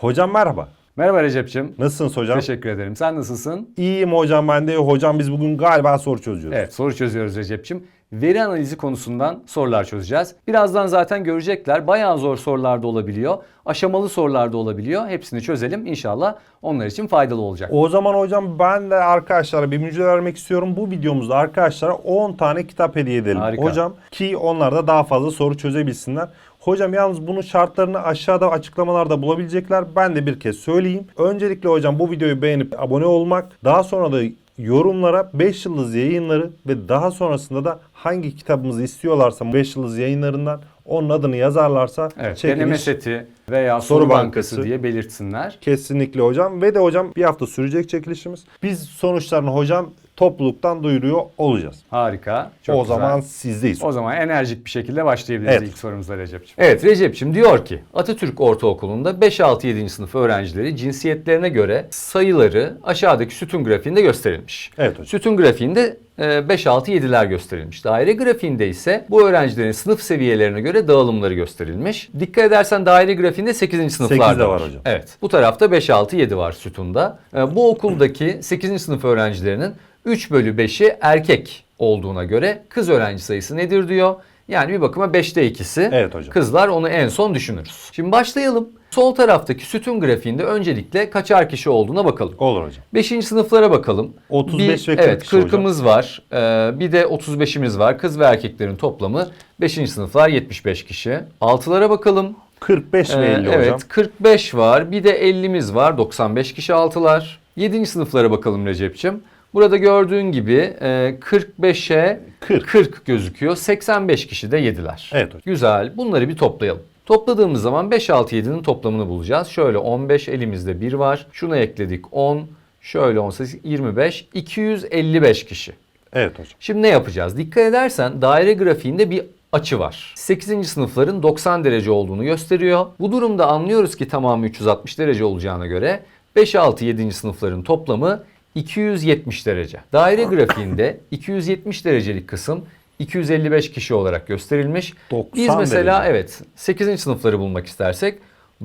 Hocam merhaba. Merhaba Recep'ciğim. Nasılsınız hocam? Teşekkür ederim. Sen nasılsın? İyiyim hocam ben de. Hocam biz bugün galiba soru çözüyoruz. Evet soru çözüyoruz Recep'ciğim. Veri analizi konusundan sorular çözeceğiz. Birazdan zaten görecekler. Bayağı zor sorular da olabiliyor. Aşamalı sorular da olabiliyor. Hepsini çözelim. İnşallah onlar için faydalı olacak. O zaman hocam ben de arkadaşlara bir müjde vermek istiyorum. Bu videomuzda arkadaşlara 10 tane kitap hediye edelim. Harika. Hocam ki onlar da daha fazla soru çözebilsinler. Hocam yalnız bunun şartlarını aşağıda açıklamalarda bulabilecekler. Ben de bir kez söyleyeyim. Öncelikle hocam bu videoyu beğenip abone olmak. Daha sonra da yorumlara 5 yıldız yayınları ve daha sonrasında da hangi kitabımızı istiyorlarsa 5 yıldız yayınlarından onun adını yazarlarsa Evet, çekiliş deneme seti veya soru, Soru bankası, bankası. diye belirtsinler. Kesinlikle hocam. Ve de hocam bir hafta sürecek çekilişimiz. Biz sonuçlarını hocam topluluktan duyuruyor olacağız. Harika. Çok o güzel. zaman sizdeyiz. O zaman enerjik bir şekilde başlayabiliriz Evet. ilk sorumuza Recep'ciğim. Evet Recep'ciğim diyor ki Atatürk Ortaokulu'nda 5-6-7. sınıf öğrencileri cinsiyetlerine göre sayıları aşağıdaki sütun grafiğinde gösterilmiş. Evet hocam. Sütun grafiğinde e, 5-6-7'ler gösterilmiş. Daire grafiğinde ise bu öğrencilerin sınıf seviyelerine göre dağılımları gösterilmiş. Dikkat edersen daire grafiğinde 8. sınıflar da var hocam. Evet. Bu tarafta 5-6-7 var sütunda. E, Bu okuldaki 8. sınıf öğrencilerinin 3 bölü 5'i erkek olduğuna göre kız öğrenci sayısı nedir diyor. Yani bir bakıma 5'te ikisi. Evet hocam. Kızlar onu en son düşünürüz. Şimdi başlayalım. Sol taraftaki sütun grafiğinde öncelikle kaçar kişi olduğuna bakalım. Olur hocam. 5. sınıflara bakalım. 35 bir, ve 40 Evet kişi hocam. 40'ımız var. Ee, bir de 35'imiz var. Kız ve erkeklerin toplamı 5. sınıflar 75 kişi. 6'lara bakalım. 45 ve Ee, 50 evet hocam. 45 var. Bir de 50'miz var. 95 kişi altılar. 7. sınıflara bakalım Recep'ciğim. Burada gördüğün gibi e, 45'e 40. 40 gözüküyor. 85 kişi de yediler. Evet hocam. Güzel. Bunları bir toplayalım. Topladığımız zaman 5, 6, 7'nin toplamını bulacağız. Şöyle 15 elimizde 1 var. Şuna ekledik 10. Şöyle 18, 25, 255 kişi. Evet hocam. Şimdi ne yapacağız? Dikkat edersen daire grafiğinde bir açı var. 8. sınıfların 90 derece olduğunu gösteriyor. Bu durumda anlıyoruz ki tamamı 360 derece olacağına göre 5, 6, 7. sınıfların toplamı 270 derece. Daire grafiğinde 270 derecelik kısım 255 kişi olarak gösterilmiş. 90 Biz mesela derece. evet 8. sınıfları bulmak istersek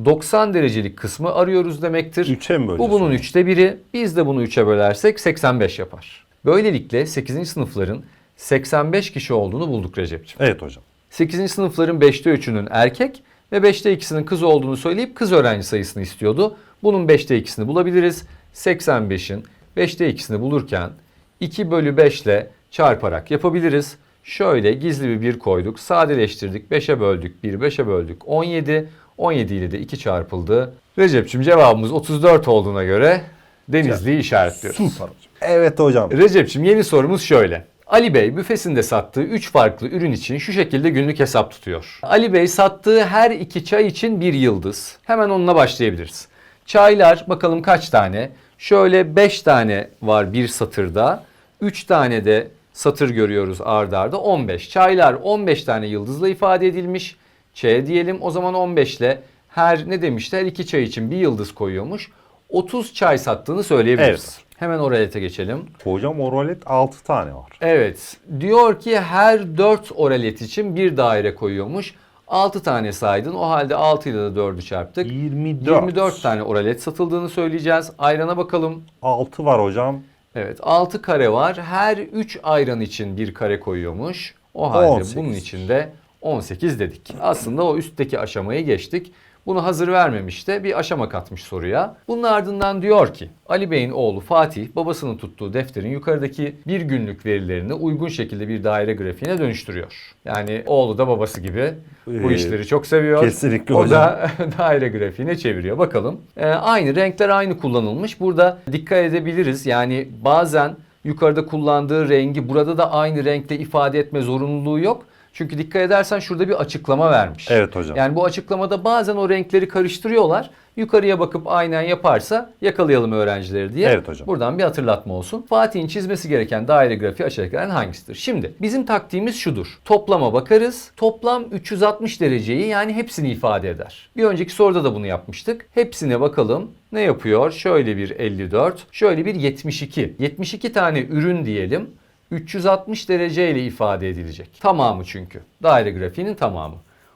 90 derecelik kısmı arıyoruz demektir. Üçe mi Bu bunun hocam? üçte biri. Biz de bunu üçe bölersek 85 yapar. Böylelikle 8. sınıfların 85 kişi olduğunu bulduk Recep'ciğim. Evet hocam. 8. sınıfların 5'te 3'ünün erkek ve 5'te 2'sinin kız olduğunu söyleyip kız öğrenci sayısını istiyordu. Bunun 5'te 2'sini bulabiliriz. 85'in 5'te 2'sini bulurken 2 bölü 5 ile çarparak yapabiliriz. Şöyle gizli bir 1 koyduk. Sadeleştirdik. 5'e böldük. 1 5'e böldük. 17. 17 ile de 2 çarpıldı. Recep'ciğim cevabımız 34 olduğuna göre Denizli'yi işaretliyoruz. Süper hocam. Evet hocam. Recep'ciğim yeni sorumuz şöyle. Ali Bey büfesinde sattığı 3 farklı ürün için şu şekilde günlük hesap tutuyor. Ali Bey sattığı her iki çay için bir yıldız. Hemen onunla başlayabiliriz. Çaylar bakalım kaç tane? Şöyle 5 tane var bir satırda. 3 tane de satır görüyoruz ardarda arda 15. Çaylar 15 tane yıldızla ifade edilmiş. Ç diyelim o zaman 15 ile her ne demişti? Her iki çay için bir yıldız koyuyormuş. 30 çay sattığını söyleyebiliriz. Evet. Hemen oralete geçelim. Hocam oralet 6 tane var. Evet. Diyor ki her 4 oralet için bir daire koyuyormuş. 6 tane saydın. O halde 6 ile de 4'ü çarptık. 24. 24 tane oralet satıldığını söyleyeceğiz. Ayrana bakalım. 6 var hocam. Evet 6 kare var. Her 3 ayran için bir kare koyuyormuş. O halde 18. bunun için de 18 dedik. Aslında o üstteki aşamayı geçtik. Bunu hazır vermemiş de bir aşama katmış soruya. Bunun ardından diyor ki Ali Bey'in oğlu Fatih babasının tuttuğu defterin yukarıdaki bir günlük verilerini uygun şekilde bir daire grafiğine dönüştürüyor. Yani oğlu da babası gibi bu Ee, işleri çok seviyor. kesinlikle o da daire grafiğine çeviriyor. Bakalım. Ee, aynı renkler aynı kullanılmış. Burada dikkat edebiliriz. Yani bazen yukarıda kullandığı rengi burada da aynı renkle ifade etme zorunluluğu yok. Çünkü dikkat edersen şurada bir açıklama vermiş. Evet hocam. Yani bu açıklamada bazen o renkleri karıştırıyorlar. Yukarıya bakıp aynen yaparsa yakalayalım öğrencileri diye. Evet hocam. Buradan bir hatırlatma olsun. Fatih'in çizmesi gereken daire grafiği aşağıdakilerden hangisidir? Şimdi bizim taktiğimiz şudur. Toplama bakarız. Toplam 360 dereceyi yani hepsini ifade eder. Bir önceki soruda da bunu yapmıştık. Hepsine bakalım. Ne yapıyor? Şöyle bir 54, şöyle bir 72. 72 tane ürün diyelim. 360 derece ile ifade edilecek. Tamamı çünkü. Daire grafiğinin tamamı.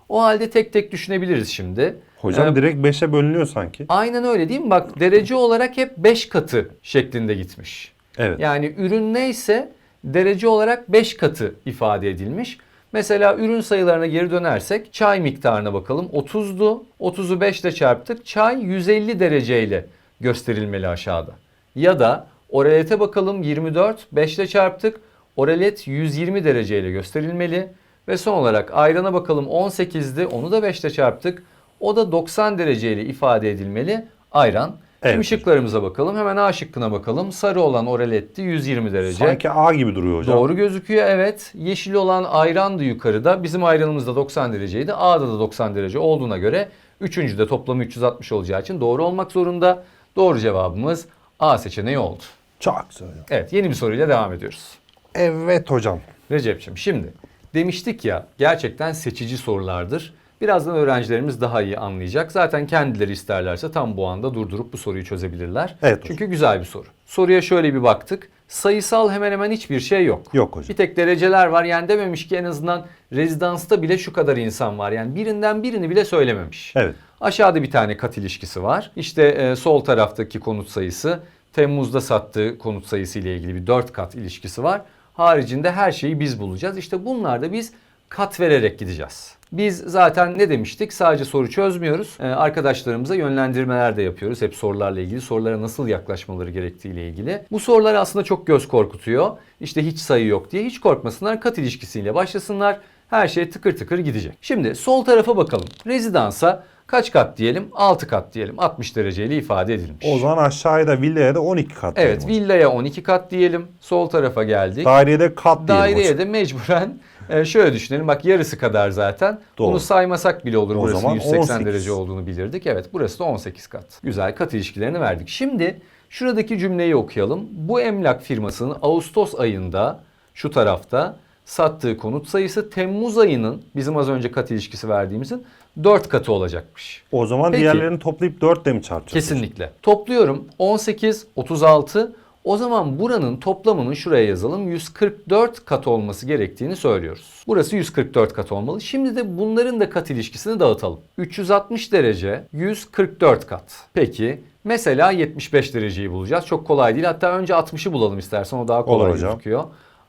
O halde tek tek düşünebiliriz şimdi. Hocam Ee, direkt 5'e bölünüyor sanki. Aynen öyle değil mi? Bak derece olarak hep 5 katı şeklinde gitmiş. Evet. Yani ürün neyse derece olarak 5 katı ifade edilmiş. Mesela ürün sayılarına geri dönersek çay miktarına bakalım. 30'du. 30'u 5 ile çarptık. Çay 150 dereceyle gösterilmeli aşağıda. Ya da oralete bakalım 24 5 ile çarptık. Oralet 120 dereceyle gösterilmeli. Ve son olarak ayrana bakalım 18'di. Onu da 5 ile çarptık. O da 90 dereceyle ifade edilmeli. Ayran. Evet. Şimdi şıklarımıza bakalım. Hemen A şıkkına bakalım. Sarı olan oraletti 120 derece. Sanki A gibi duruyor hocam. Doğru gözüküyor evet. Yeşil olan ayran da yukarıda. Bizim ayranımız da 90 dereceydi. A'da da 90 derece olduğuna göre üçüncü de toplamı 360 olacağı için doğru olmak zorunda. Doğru cevabımız A seçeneği oldu. Çok güzel. Evet yeni bir soruyla devam ediyoruz. Evet hocam. Recep'ciğim şimdi demiştik ya gerçekten seçici sorulardır. Birazdan öğrencilerimiz daha iyi anlayacak. Zaten kendileri isterlerse tam bu anda durdurup bu soruyu çözebilirler. Evet hocam. Çünkü güzel bir soru. Soruya şöyle bir baktık. Sayısal hemen hemen hiçbir şey yok. Yok hocam. Bir tek dereceler var. Yani dememiş ki en azından rezidansta bile şu kadar insan var. Yani birinden birini bile söylememiş. Evet. Aşağıda bir tane kat ilişkisi var. İşte e, sol taraftaki konut sayısı Temmuz'da sattığı konut sayısı ile ilgili bir 4 kat ilişkisi var. Haricinde her şeyi biz bulacağız. İşte bunlarda biz kat vererek gideceğiz. Biz zaten ne demiştik? Sadece soru çözmüyoruz. Ee, arkadaşlarımıza yönlendirmeler de yapıyoruz. Hep sorularla ilgili, sorulara nasıl yaklaşmaları gerektiği ile ilgili. Bu sorular aslında çok göz korkutuyor. İşte hiç sayı yok diye hiç korkmasınlar. Kat ilişkisiyle başlasınlar. Her şey tıkır tıkır gidecek. Şimdi sol tarafa bakalım. Rezidansa kaç kat diyelim? 6 kat diyelim. 60 dereceyle ifade edilmiş. O zaman aşağıya da villaya da 12 kat Evet diyelim hocam. villaya 12 kat diyelim. Sol tarafa geldik. Daireye de kat diyelim Daireye hocam. de mecburen e, şöyle düşünelim. Bak yarısı kadar zaten. Doğru. Bunu saymasak bile olur. O Burası zaman 180 18. derece olduğunu bilirdik. Evet burası da 18 kat. Güzel kat ilişkilerini verdik. Şimdi şuradaki cümleyi okuyalım. Bu emlak firmasının Ağustos ayında şu tarafta sattığı konut sayısı Temmuz ayının bizim az önce kat ilişkisi verdiğimizin 4 katı olacakmış. O zaman Peki. diğerlerini toplayıp 4 ile mi çarpacağız? Kesinlikle. Topluyorum 18, 36. O zaman buranın toplamının şuraya yazalım 144 kat olması gerektiğini söylüyoruz. Burası 144 kat olmalı. Şimdi de bunların da kat ilişkisini dağıtalım. 360 derece 144 kat. Peki mesela 75 dereceyi bulacağız. Çok kolay değil. Hatta önce 60'ı bulalım istersen o daha kolay Olur hocam.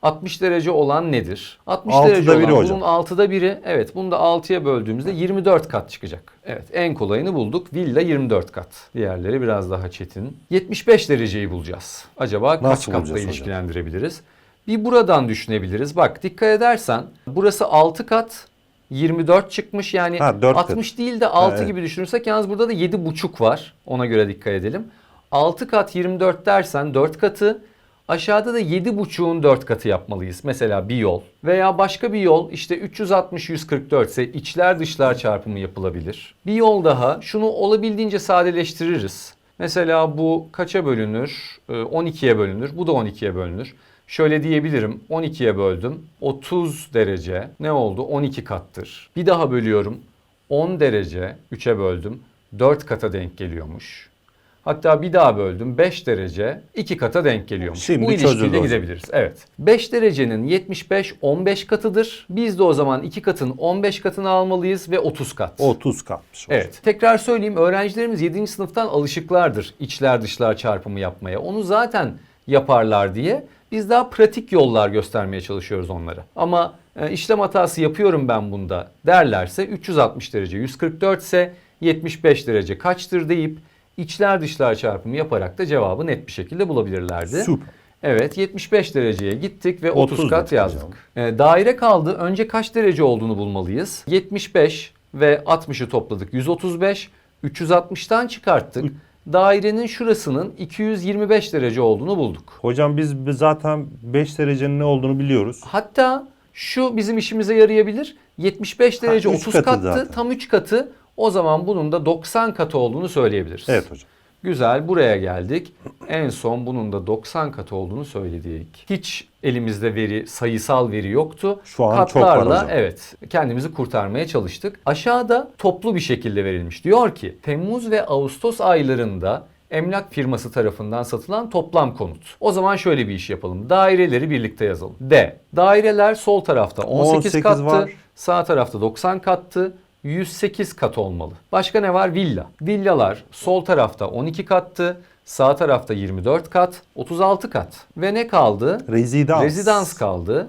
Gözüküyor. 60 derece olan nedir? 60 Altıda derece olan biri hocam. bunun 6'da biri. Evet bunu da 6'ya böldüğümüzde 24 kat çıkacak. Evet en kolayını bulduk. Villa 24 kat. Diğerleri biraz daha çetin. 75 dereceyi bulacağız. Acaba kaç Nasıl katla bulacağız hocam? ilişkilendirebiliriz? Bir buradan düşünebiliriz. Bak dikkat edersen burası 6 kat 24 çıkmış yani Ha, dört kat. 60 değil de 6 evet. gibi düşünürsek yalnız burada da 7,5 var. Ona göre dikkat edelim. 6 kat 24 dersen 4 katı Aşağıda da 7,5'un 4 katı yapmalıyız. Mesela bir yol. Veya başka bir yol işte 360 144 ise içler dışlar çarpımı yapılabilir. Bir yol daha şunu olabildiğince sadeleştiririz. Mesela bu kaça bölünür? Ee, 12'ye bölünür. Bu da 12'ye bölünür. Şöyle diyebilirim. 12'ye böldüm. 30 derece ne oldu? 12 kattır. Bir daha bölüyorum. 10 derece 3'e böldüm. 4 kata denk geliyormuş. Hatta bir daha böldüm 5 derece 2 kata denk geliyormuş. Şimdi Bu ilişkiyle gidebiliriz. Evet. 5 derecenin 75 15 katıdır. Biz de o zaman 2 katın 15 katını almalıyız ve 30 kat. 30 katmış hocam. Evet. Tekrar söyleyeyim öğrencilerimiz 7. sınıftan alışıklardır içler dışlar çarpımı yapmaya. Onu zaten yaparlar diye biz daha pratik yollar göstermeye çalışıyoruz onlara. Ama e, işlem hatası yapıyorum ben bunda derlerse 360 derece 144 ise 75 derece kaçtır deyip içler dışlar çarpımı yaparak da cevabı net bir şekilde bulabilirlerdi. Süper. Evet 75 dereceye gittik ve 30, 30 kat yazdık. Ee, daire kaldı. Önce kaç derece olduğunu bulmalıyız. 75 ve 60'ı topladık. 135. 360'tan çıkarttık. Dairenin şurasının 225 derece olduğunu bulduk. Hocam biz zaten 5 derecenin ne olduğunu biliyoruz. Hatta şu bizim işimize yarayabilir. 75 derece üç 30 katı kattı. zaten. Tam 3 katı. O zaman bunun da 90 katı olduğunu söyleyebiliriz. Evet hocam. Güzel buraya geldik. En son bunun da 90 katı olduğunu söyledik. Hiç elimizde veri, sayısal veri yoktu. Şu an çok var Katlarla hocam. evet kendimizi kurtarmaya çalıştık. Aşağıda toplu bir şekilde verilmiş. Diyor ki Temmuz ve Ağustos aylarında emlak firması tarafından satılan toplam konut. O zaman şöyle bir iş yapalım. Daireleri birlikte yazalım. D. Daireler sol tarafta 18, 18 kattı. var. Sağ tarafta 90 kattı. 108 kat olmalı. Başka ne var? Villa. Villalar sol tarafta 12 kattı. Sağ tarafta 24 kat, 36 kat. Ve ne kaldı? Rezidans. Rezidans kaldı.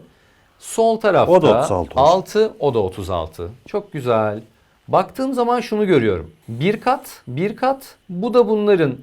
Sol tarafta O da 36 hocam. 6, o da 36. Çok güzel. Baktığım zaman şunu görüyorum. Bir kat, bir kat. Bu da bunların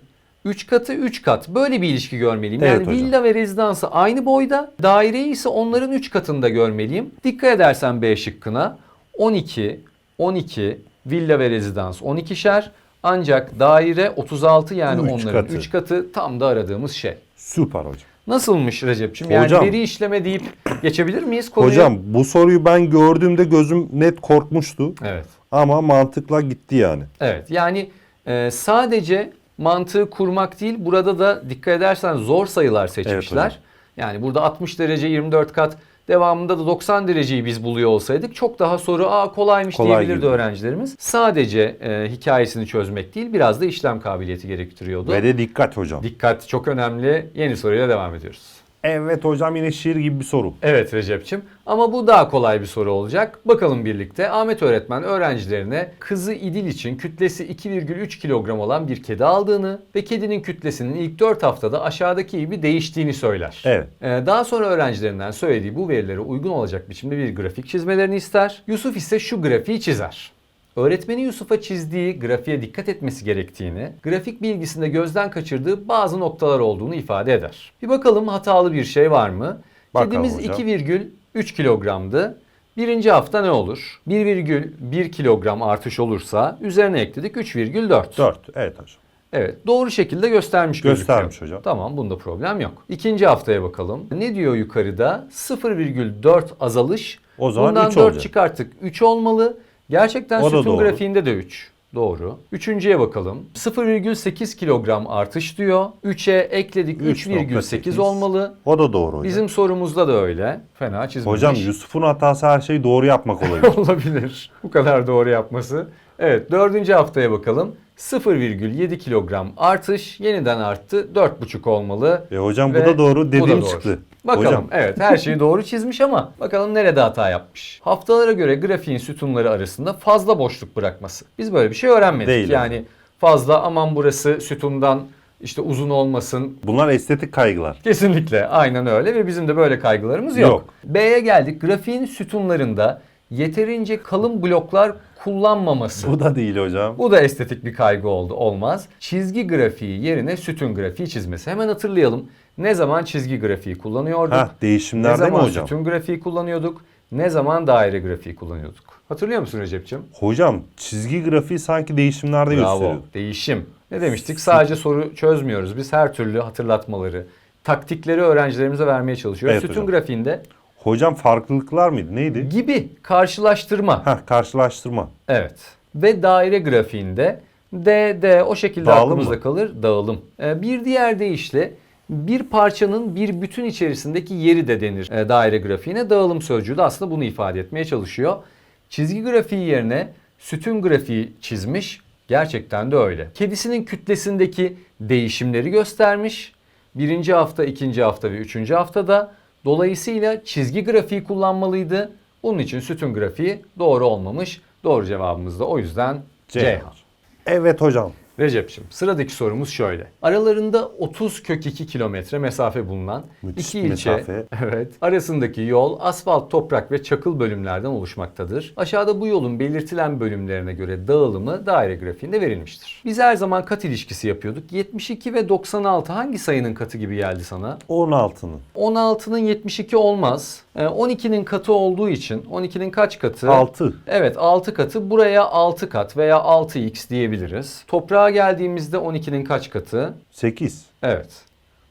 3 katı, 3 kat. Böyle bir ilişki görmeliyim. Evet yani hocam. villa ve rezidansı aynı boyda. Daireyi ise onların 3 katında görmeliyim. Dikkat edersen B şıkkına 12, 12, villa ve rezidans 12'şer. Ancak daire 36 yani Üç onların katı. 3 katı tam da aradığımız şey. Süper hocam. Nasılmış Recep'ciğim? Yani Hocam. veri işleme deyip geçebilir miyiz konuya? Hocam bu soruyu ben gördüğümde gözüm net korkmuştu. Evet. Ama mantıkla gitti yani. Evet. Yani e, sadece mantığı kurmak değil, burada da dikkat edersen zor sayılar seçmişler. hocam. yani burada 60 derece 24 kat devamında da 90 dereceyi biz buluyor olsaydık çok daha soru aa kolaymış Kolay diyebilirdi gibi. öğrencilerimiz. Sadece e, hikayesini çözmek değil, biraz da işlem kabiliyeti gerektiriyordu. Ve de dikkat hocam. Dikkat çok önemli. Yeni soruyla devam ediyoruz. Evet hocam yine şiir gibi bir soru. Evet Recep'çim ama bu daha kolay bir soru olacak. Bakalım birlikte Ahmet öğretmen öğrencilerine kızı İdil için kütlesi 2,3 kilogram olan bir kedi aldığını ve kedinin kütlesinin ilk 4 haftada aşağıdaki gibi değiştiğini söyler. Evet. Ee, Daha sonra öğrencilerinden söylediği bu verilere uygun olacak biçimde bir grafik çizmelerini ister. Yusuf ise şu grafiği çizer. Öğretmeni Yusuf'a çizdiği grafiğe dikkat etmesi gerektiğini, grafik bilgisinde gözden kaçırdığı bazı noktalar olduğunu ifade eder. Bir bakalım hatalı bir şey var mı? Bakalım Kedimiz hocam. 2,3 kilogramdı. Birinci hafta ne olur? 1,1 kilogram artış olursa üzerine ekledik 3,4. 4. Evet hocam. Evet doğru şekilde göstermiş gözüküyor. Göstermiş hocam. Tamam bunda problem yok. İkinci haftaya bakalım. Ne diyor yukarıda? 0,4 azalış. O zaman Bundan üç 4 olacak. çıkarttık 3 olmalı. Gerçekten O sütun grafiğinde de 3. Doğru. Üçüncüye bakalım. 0,8 kilogram artış diyor. 3'e ekledik 3,8 3,8 olmalı. O da doğru hocam. Bizim sorumuzda da öyle. Fena çizmemiş. Hocam Yusuf'un hatası her şeyi doğru yapmak olabilir. olabilir. Bu kadar doğru yapması. Evet dördüncü haftaya bakalım. 0,7 kilogram artış yeniden arttı. 4,5 olmalı. e hocam bu Ve da doğru bu dediğim da doğru. çıktı. Bakalım Hocam evet her şeyi doğru çizmiş ama bakalım nerede hata yapmış. Haftalara göre grafiğin sütunları arasında fazla boşluk bırakması. Biz böyle bir şey öğrenmedik. Değil yani fazla aman burası sütundan işte uzun olmasın. bunlar estetik kaygılar. Kesinlikle aynen öyle ve bizim de böyle kaygılarımız yok. Yok. B'ye geldik. Grafiğin sütunlarında yeterince kalın bloklar kullanmaması. Bu da değil hocam. Bu da estetik bir kaygı oldu. Olmaz. Çizgi grafiği yerine sütun grafiği çizmesi. Hemen hatırlayalım. Ne zaman çizgi grafiği kullanıyorduk? Heh, ne değişimler değil mi zaman hocam? sütun grafiği kullanıyorduk? Ne zaman daire grafiği kullanıyorduk? Hatırlıyor musun Recep'ciğim? Hocam çizgi grafiği sanki değişimlerde Bravo. gösteriyor. Değişim. Ne demiştik? Sadece soru çözmüyoruz. Biz her türlü hatırlatmaları, taktikleri öğrencilerimize vermeye çalışıyoruz. Evet sütun hocam. grafiğinde Hocam farklılıklar mıydı? Neydi? gibi karşılaştırma. Heh, karşılaştırma. Evet. Ve daire grafiğinde D, D o şekilde Dağılım aklımızda mı? kalır. Dağılım. Ee, bir diğer deyişle bir parçanın bir bütün içerisindeki yeri de denir e, daire grafiğine. Dağılım sözcüğü de aslında bunu ifade etmeye çalışıyor. Çizgi grafiği yerine sütun grafiği çizmiş. Gerçekten de öyle. Kedisinin kütlesindeki değişimleri göstermiş. Birinci hafta, ikinci hafta ve üçüncü haftada. Dolayısıyla çizgi grafiği kullanmalıydı. Bunun için sütun grafiği doğru olmamış. Doğru cevabımız da o yüzden Ceyhan. Evet hocam. Recep'ciğim sıradaki sorumuz şöyle. Aralarında 30 kök 2 kilometre mesafe bulunan Müthiş iki ilçe mesafe. evet, arasındaki yol asfalt, toprak ve çakıl bölümlerden oluşmaktadır. Aşağıda bu yolun belirtilen bölümlerine göre dağılımı daire grafiğinde verilmiştir. Biz her zaman kat ilişkisi yapıyorduk. 72 ve 96 hangi sayının katı gibi geldi sana? 16'nın. 16'nın 72 olmaz. Ee, 12'nin katı olduğu için 12'nin kaç katı? 6. Evet 6 katı buraya 6 kat veya 6x diyebiliriz. Toprağa geldiğimizde 12'nin kaç katı? 8. Evet.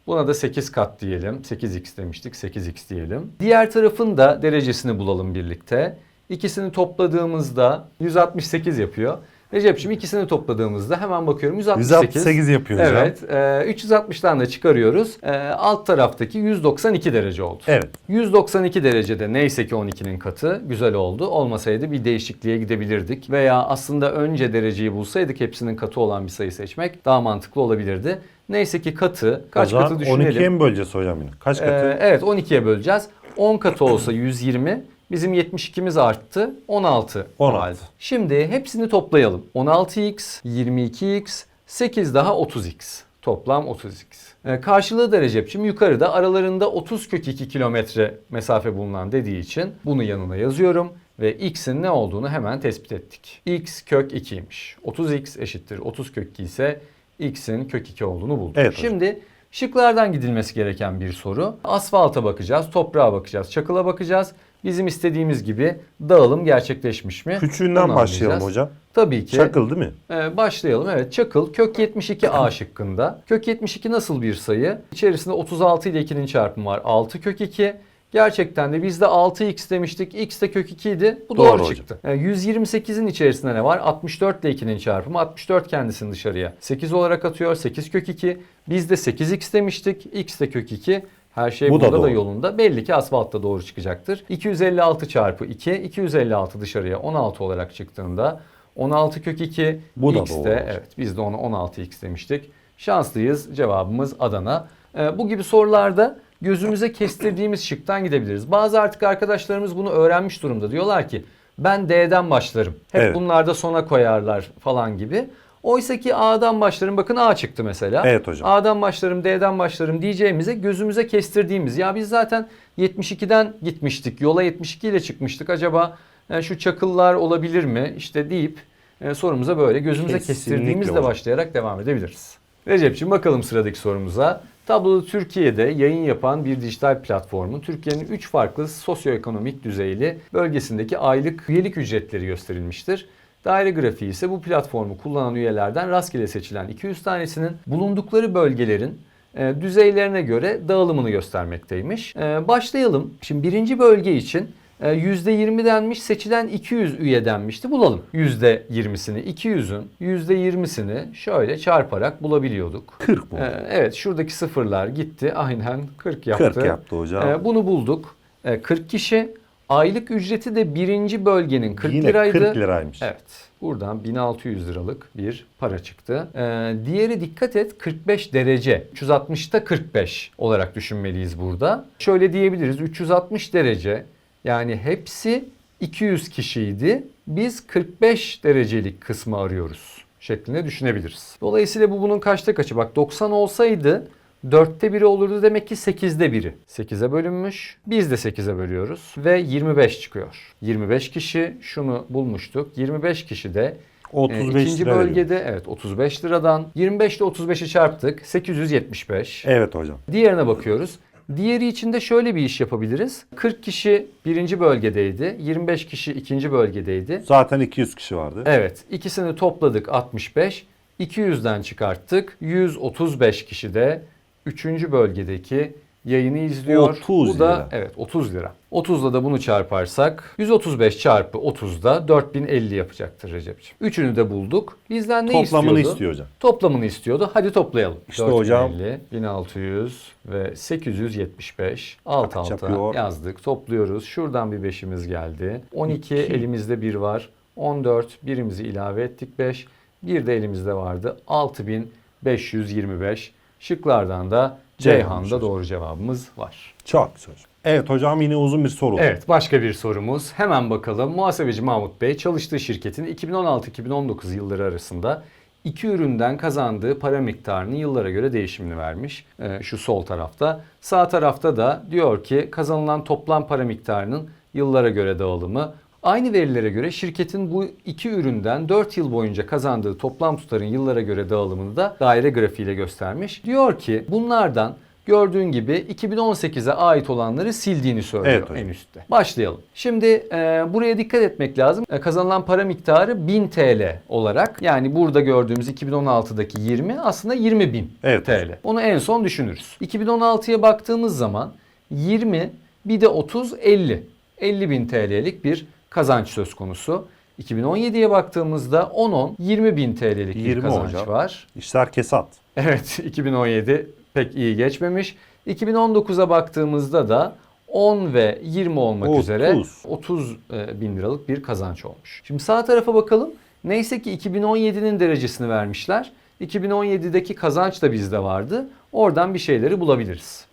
Buna da 8 kat diyelim. 8x demiştik. 8x diyelim. Diğer tarafın da derecesini bulalım birlikte. İkisini topladığımızda 168 yapıyor. Recep'ciğim ikisini topladığımızda hemen bakıyorum 168. 168 yapıyor hocam. Evet. E, 360'tan da çıkarıyoruz. E, alt taraftaki 192 derece oldu. Evet. 192 derecede neyse ki 12'nin katı güzel oldu. Olmasaydı bir değişikliğe gidebilirdik. Veya aslında önce dereceyi bulsaydık hepsinin katı olan bir sayı seçmek daha mantıklı olabilirdi. Neyse ki katı, kaç katı düşünelim. 12'ye mi böleceğiz hocam yine? Kaç katı? Ee, evet 12'ye böleceğiz. 10 katı olsa 120, Bizim 72'miz arttı. 16 o 16. halde. Şimdi hepsini toplayalım. 16x, 22x, 8 daha 30x. Toplam 30x. Ee, karşılığı da Recep'ciğim yukarıda aralarında 30 kök 2 kilometre mesafe bulunan dediği için bunu yanına yazıyorum. Ve x'in ne olduğunu hemen tespit ettik. x kök 2'ymiş. 30x eşittir 30 kök 2 ise x'in kök 2 olduğunu bulduk. Evet hocam. Şimdi şıklardan gidilmesi gereken bir soru. Asfalta bakacağız, toprağa bakacağız, çakıla bakacağız. Bizim istediğimiz gibi dağılım gerçekleşmiş mi? Küçüğünden başlayalım anlayacağız. hocam. Tabii ki. Çakıl değil mi? Ee, başlayalım. Evet çakıl kök 72 A şıkkında. Kök 72 nasıl bir sayı? İçerisinde 36 ile 2'nin çarpımı var. 6 kök 2. Gerçekten de biz de 6x demiştik. X de kök 2 idi. Bu doğru, Doğru hocam. çıktı. Ee, 128'in içerisinde ne var? 64 ile 2'nin çarpımı. 64 kendisini dışarıya. 8 olarak atıyor. 8 kök 2. Biz de 8x demiştik. X de kök 2. Her şey Bu da burada da, doğru. yolunda. Belli ki asfaltta doğru çıkacaktır. 256 çarpı 2. 256 dışarıya 16 olarak çıktığında 16 kök 2 Bu da X doğru de evet biz de ona 16x demiştik. Şanslıyız. Cevabımız Adana. Ee, bu gibi sorularda gözümüze kestirdiğimiz şıktan gidebiliriz. Bazı artık arkadaşlarımız bunu öğrenmiş durumda. Diyorlar ki ben D'den başlarım. Hep Evet. bunlar da sona koyarlar falan gibi. Oysa ki A'dan başlarım. Bakın A çıktı mesela. Evet hocam. A'dan başlarım, D'den başlarım diyeceğimize gözümüze kestirdiğimiz. Ya biz zaten 72'den gitmiştik. Yola 72 ile çıkmıştık. Acaba e, şu çakıllar olabilir mi? İşte deyip e, sorumuza böyle gözümüze Kesinlikle kestirdiğimizle hocam. başlayarak devam edebiliriz. Recep'ciğim bakalım sıradaki sorumuza. Tabloda Türkiye'de yayın yapan bir dijital platformun Türkiye'nin 3 farklı sosyoekonomik düzeyli bölgesindeki aylık üyelik ücretleri gösterilmiştir. Daire grafiği ise bu platformu kullanan üyelerden rastgele seçilen 200 tanesinin bulundukları bölgelerin e, düzeylerine göre dağılımını göstermekteymiş. E, başlayalım. Şimdi birinci bölge için e, %20 denmiş seçilen 200 üye denmişti. Bulalım %20'sini. 200'ün %20'sini şöyle çarparak bulabiliyorduk. 40 bu. E, evet şuradaki sıfırlar gitti. Aynen 40 yaptı. 40 yaptı hocam. E, bunu bulduk. E, 40 kişi. Aylık ücreti de birinci bölgenin 40 Yine liraydı. 40 liraymış. Evet. Buradan 1600 liralık bir para çıktı. Ee, diğeri dikkat et 45 derece. 360'ta 45 olarak düşünmeliyiz burada. Şöyle diyebiliriz 360 derece yani hepsi 200 kişiydi. Biz 45 derecelik kısmı arıyoruz şeklinde düşünebiliriz. Dolayısıyla bu bunun kaçta kaçı? Bak 90 olsaydı Dörtte biri olurdu demek ki 8'de biri. 8'e bölünmüş. Biz de 8'e bölüyoruz ve 25 çıkıyor. 25 kişi şunu bulmuştuk. 25 kişi de e, 35 ikinci lira veriyor. bölgede evet 35 liradan 25 ile 35'i çarptık. 875. Evet hocam. Diğerine bakıyoruz. Diğeri için de şöyle bir iş yapabiliriz. 40 kişi birinci bölgedeydi. 25 kişi ikinci bölgedeydi. Zaten 200 kişi vardı. Evet ikisini topladık 65. 200'den çıkarttık. 135 kişi de 3. bölgedeki yayını izliyor. 30 Bu da lira. evet 30 lira. 30'la da bunu çarparsak 135 çarpı 30'da 4050 yapacaktır Recep'ciğim. Üçünü de bulduk. Bizden ne Toplamını istiyordu? istiyor hocam. Toplamını istiyordu. Hadi toplayalım. İşte hocam. 4050, 1600 ve 875. Alt alta yapıyor? yazdık. Topluyoruz. Şuradan bir 5'imiz geldi. 12 elimizde bir var. 14 birimizi ilave ettik 5. Bir de elimizde vardı. 6525. Şıklardan da Ceyhan'da hocam. doğru cevabımız var. Çok güzel. Evet hocam yine uzun bir soru. Evet başka bir sorumuz. Hemen bakalım. Muhasebeci Mahmut Bey çalıştığı şirketin 2016-2019 yılları arasında iki üründen kazandığı para miktarını yıllara göre değişimini vermiş. Ee, şu sol tarafta. Sağ tarafta da diyor ki kazanılan toplam para miktarının yıllara göre dağılımı. Aynı verilere göre şirketin bu iki üründen 4 yıl boyunca kazandığı toplam tutarın yıllara göre dağılımını da daire grafiğiyle göstermiş. Diyor ki bunlardan Gördüğün gibi 2018'e ait olanları sildiğini söylüyor Evet hocam. en üstte. Başlayalım. Şimdi e, buraya dikkat etmek lazım. E, kazanılan para miktarı 1000 TL olarak yani burada gördüğümüz 2016'daki 20 aslında 20 bin Evet TL. Onu en son düşünürüz. 2016'ya baktığımız zaman 20 bir de 30 50. 50 bin TL'lik bir kazanç söz konusu. 2017'ye baktığımızda 10-10 20 bin TL'lik bir 20 kazanç hocam. var. İşler kesat. Evet 2017 pek iyi geçmemiş. 2019'a baktığımızda da 10 ve 20 olmak 30. üzere 30 e, bin liralık bir kazanç olmuş. Şimdi sağ tarafa bakalım. Neyse ki 2017'nin derecesini vermişler. 2017'deki kazanç da bizde vardı. Oradan bir şeyleri bulabiliriz.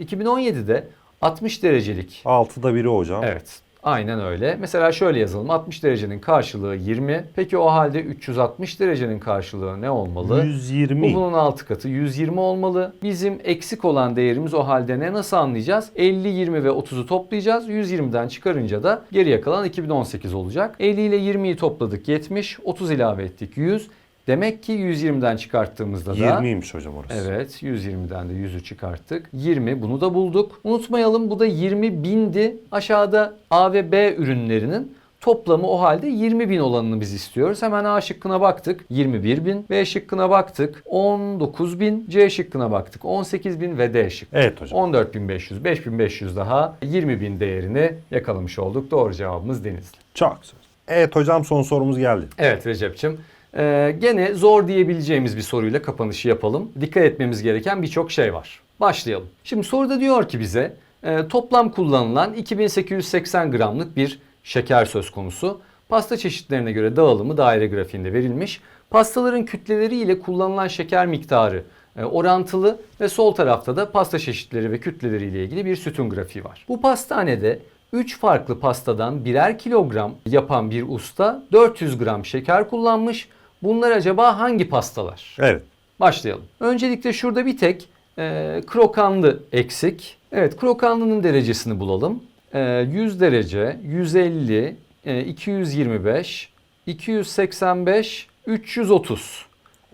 2017'de 60 derecelik 6'da biri hocam. Evet. Aynen öyle. Mesela şöyle yazalım. 60 derecenin karşılığı 20. Peki o halde 360 derecenin karşılığı ne olmalı? 120. Bu bunun 6 katı 120 olmalı. Bizim eksik olan değerimiz o halde ne? Nasıl anlayacağız? 50, 20 ve 30'u toplayacağız. 120'den çıkarınca da geriye kalan 2018 olacak. 50 ile 20'yi topladık 70. 30 ilave ettik 100. Demek ki 120'den çıkarttığımızda da 20'ymiş hocam orası. Evet 120'den de 100'ü çıkarttık. 20 bunu da bulduk. Unutmayalım bu da 20 bindi. Aşağıda A ve B ürünlerinin toplamı o halde 20 bin olanını biz istiyoruz. Hemen A şıkkına baktık. 21 bin. B şıkkına baktık. 19 bin. C şıkkına baktık. 18 bin ve D şık. Evet hocam. 14.500, 5.500 daha 20 bin değerini yakalamış olduk. Doğru cevabımız Denizli. Çok güzel. Evet hocam son sorumuz geldi. Evet Recep'çim. Ee, gene zor diyebileceğimiz bir soruyla kapanışı yapalım. Dikkat etmemiz gereken birçok şey var. Başlayalım. Şimdi soruda diyor ki bize e, toplam kullanılan 2880 gramlık bir şeker söz konusu. Pasta çeşitlerine göre dağılımı daire grafiğinde verilmiş. Pastaların kütleleri ile kullanılan şeker miktarı e, orantılı ve sol tarafta da pasta çeşitleri ve kütleleri ile ilgili bir sütun grafiği var. Bu pastanede 3 farklı pastadan birer kilogram yapan bir usta 400 gram şeker kullanmış. Bunlar acaba hangi pastalar? Evet. Başlayalım. Öncelikle şurada bir tek e, krokanlı eksik. Evet krokanlının derecesini bulalım. E, 100 derece, 150, e, 225, 285, 330.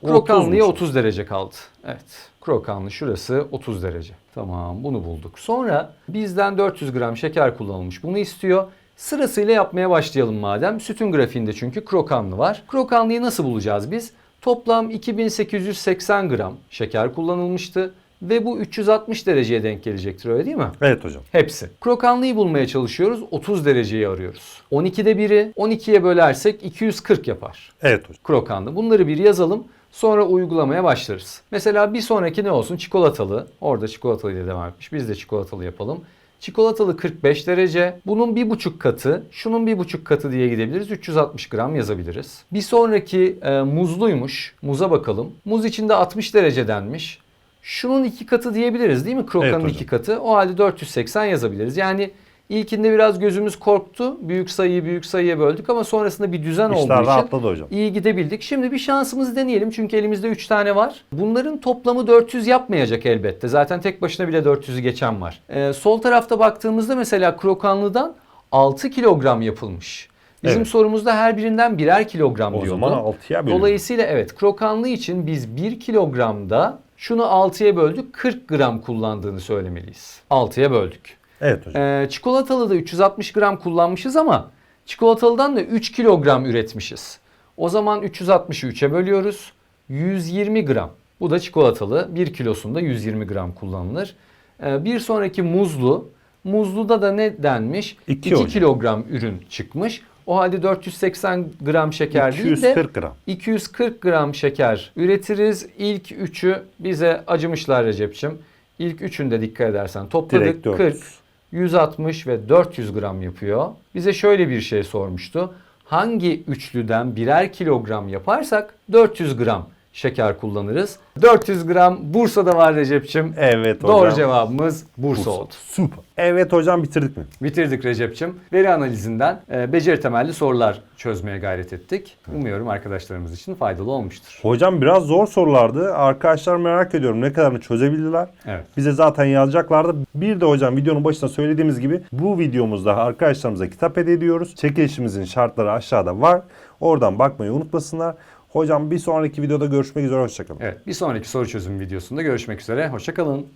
Krokanlıya 30'muş. 30 derece kaldı. Evet. Krokanlı şurası 30 derece. Tamam bunu bulduk. Sonra bizden 400 gram şeker kullanılmış. Bunu istiyor. Sırasıyla yapmaya başlayalım madem. Sütun grafiğinde çünkü krokanlı var. Krokanlıyı nasıl bulacağız biz? Toplam 2880 gram şeker kullanılmıştı. Ve bu 360 dereceye denk gelecektir öyle değil mi? Evet hocam. Hepsi. Krokanlıyı bulmaya çalışıyoruz. 30 dereceyi arıyoruz. 12'de biri 12'ye bölersek 240 yapar. Evet hocam. Krokanlı. Bunları bir yazalım. Sonra uygulamaya başlarız. Mesela bir sonraki ne olsun? Çikolatalı. Orada çikolatalı ile devam etmiş. Biz de çikolatalı yapalım. Çikolatalı 45 derece. Bunun bir buçuk katı, şunun bir buçuk katı diye gidebiliriz. 360 gram yazabiliriz. Bir sonraki e, muzluymuş. Muza bakalım. Muz içinde 60 derece denmiş. Şunun iki katı diyebiliriz değil mi? Krokanın Evet iki katı. O halde 480 yazabiliriz. Yani ilkinde biraz gözümüz korktu. Büyük sayıyı büyük sayıya böldük ama sonrasında bir düzen olduğu İşler için rahatladı hocam. iyi gidebildik. Şimdi bir şansımızı deneyelim çünkü elimizde 3 tane var. Bunların toplamı 400 yapmayacak elbette. Zaten tek başına bile 400'ü geçen var. Ee, sol tarafta baktığımızda mesela krokanlıdan 6 kilogram yapılmış. Bizim Evet. sorumuzda her birinden birer kilogram O diyordu. zaman 6'ya bölüyoruz. Dolayısıyla evet krokanlı için biz 1 kilogramda şunu 6'ya böldük 40 gram kullandığını söylemeliyiz. 6'ya böldük. Evet hocam. Ee, çikolatalı da 360 gram kullanmışız ama çikolatalıdan da 3 kilogram üretmişiz. O zaman 360'ı 3'e bölüyoruz. 120 gram. Bu da çikolatalı. 1 kilosunda 120 gram kullanılır. Ee, bir sonraki muzlu. Muzluda da ne denmiş? İki 2 hocam. kilogram ürün çıkmış. O halde 480 gram şeker değil de 240 gram. 240 gram şeker üretiriz. İlk üçü bize acımışlar Recep'çim. İlk üçünde dikkat edersen topladık. Direkt 400. 40, 160 ve 400 gram yapıyor. Bize şöyle bir şey sormuştu. Hangi üçlüden birer kilogram yaparsak 400 gram şeker kullanırız. 400 gram Bursa'da var Recep'çim. Evet hocam. Doğru cevabımız Bursa, Bursa. oldu. Süper. Evet hocam bitirdik mi? Bitirdik Recep'çim. Veri analizinden e, beceri temelli sorular çözmeye gayret ettik. Umuyorum arkadaşlarımız için faydalı olmuştur. Hocam biraz zor sorulardı. Arkadaşlar merak ediyorum ne kadarını çözebildiler. Evet. Bize zaten yazacaklardı. Bir de hocam videonun başında söylediğimiz gibi bu videomuzda arkadaşlarımıza kitap hediye ediyoruz. Çekilişimizin şartları aşağıda var. Oradan bakmayı unutmasınlar. Hocam bir sonraki videoda görüşmek üzere. Hoşçakalın. Evet, bir sonraki soru çözüm videosunda görüşmek üzere. Hoşçakalın.